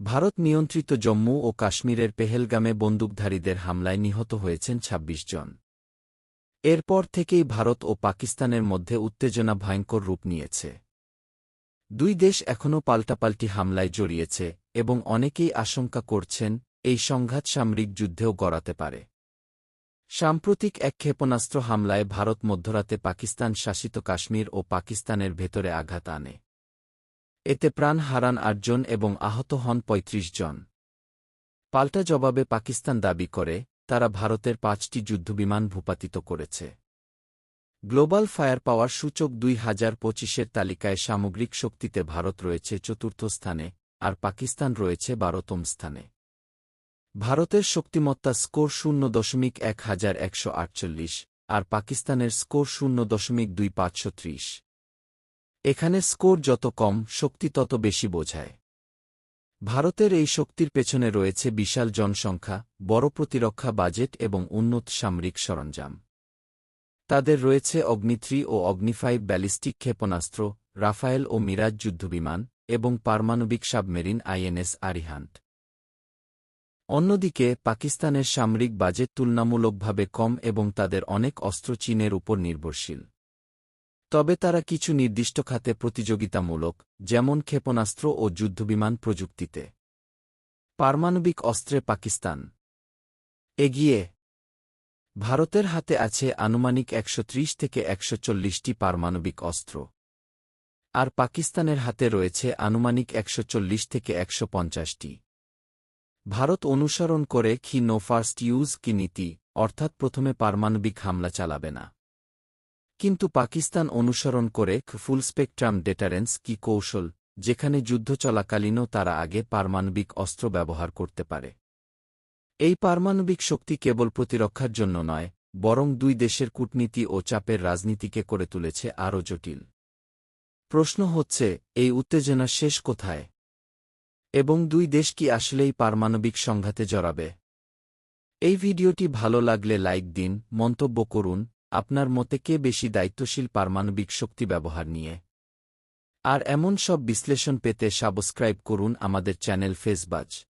ভারত নিয়ন্ত্রিত জম্মু ও কাশ্মীরের পেহেলগামে বন্দুকধারীদের হামলায় নিহত হয়েছেন ২৬ জন। এরপর থেকেই ভারত ও পাকিস্তানের মধ্যে উত্তেজনা ভয়ঙ্কর রূপ নিয়েছে। দুই দেশ এখনও পাল্টাপাল্টি হামলায় জড়িয়েছে এবং অনেকেই আশঙ্কা করছেন এই সংঘাত সামরিক যুদ্ধেও গড়াতে পারে। সাম্প্রতিক এক ক্ষেপণাস্ত্র হামলায় ভারত মধ্যরাতে পাকিস্তান শাসিত কাশ্মীর ও পাকিস্তানের ভেতরে আঘাত আনে। এতে প্রাণ হারান আটজন এবং আহত হন ৩৫ জন। পাল্টা জবাবে পাকিস্তান দাবি করে, তারা ভারতের পাঁচটি যুদ্ধবিমান ভূপাতিত করেছে। গ্লোবাল ফায়ার পাওয়ার সূচক দুই হাজার পঁচিশের তালিকায় সামগ্রিক শক্তিতে ভারত রয়েছে চতুর্থ স্থানে, আর পাকিস্তান রয়েছে বারোতম স্থানে। ভারতের শক্তিমত্তা স্কোর শূন্য দশমিক এক হাজার একশো আটচল্লিশ, আর পাকিস্তানের স্কোর শূন্য দশমিক দুই পাঁচশো ত্রিশ। এখানে স্কোর যত কম, শক্তি তত বেশি বোঝায়। ভারতের এই শক্তির পেছনে রয়েছে বিশাল জনসংখ্যা, বড় প্রতিরক্ষা বাজেট এবং উন্নত সামরিক সরঞ্জাম। তাদের রয়েছে অগ্নিথ্রি ও অগ্নিফাইভ ব্যালিস্টিক ক্ষেপণাস্ত্র, রাফায়েল ও মিরাজ যুদ্ধবিমান এবং পারমাণবিক সাবমেরিন আইএনএস আরিহান্ট অন্যদিকে, পাকিস্তানের সামরিক বাজেট তুলনামূলকভাবে কম এবং তাদের অনেক অস্ত্র চীনের উপর নির্ভরশীল। তবে তারা কিছু নির্দিষ্ট খাতে প্রতিযোগিতামূলক, যেমন ক্ষেপণাস্ত্র ও যুদ্ধবিমান প্রযুক্তিতে। পারমাণবিক অস্ত্রে পাকিস্তান। এগিয়ে। ভারতের হাতে আছে আনুমানিক একশ ত্রিশ থেকে একশো চল্লিশটি পারমাণবিক অস্ত্র। আর পাকিস্তানের হাতে রয়েছে আনুমানিক একশ চল্লিশ থেকে একশো পঞ্চাশটি। ভারত অনুসরণ করে কি নো ফার্স্ট ইউজ কি নীতি, অর্থাৎ প্রথমে পারমাণবিক হামলা চালাবে না। কিন্তু পাকিস্তান অনুসরণ করে ফুল স্পেকট্রাম ডেটারেন্স কি কৌশল, যেখানে যুদ্ধ চলাকালীনও তারা আগে পারমাণবিক অস্ত্র ব্যবহার করতে পারে। এই পারমাণবিক শক্তি কেবল প্রতিরক্ষার জন্য নয়, বরং দুই দেশের কূটনীতি ও চাপের রাজনীতিকে করে তুলেছে আরও জটিল। প্রশ্ন হচ্ছে, এই উত্তেজনা শেষ কোথায়? এবং দুই দেশ কি আসলেই পারমাণবিক সংঘাতে জড়াবে? এই ভিডিওটি ভালো লাগলে লাইক দিন, মন্তব্য করুন আপনার মতে কে বেশি দায়িত্বশীল পারমাণবিক শক্তি ব্যবহার নিয়ে? আর এমন সব বিশ্লেষণ পেতে সাবস্ক্রাইব করুন আমাদের চ্যানেল ফেসবাজ।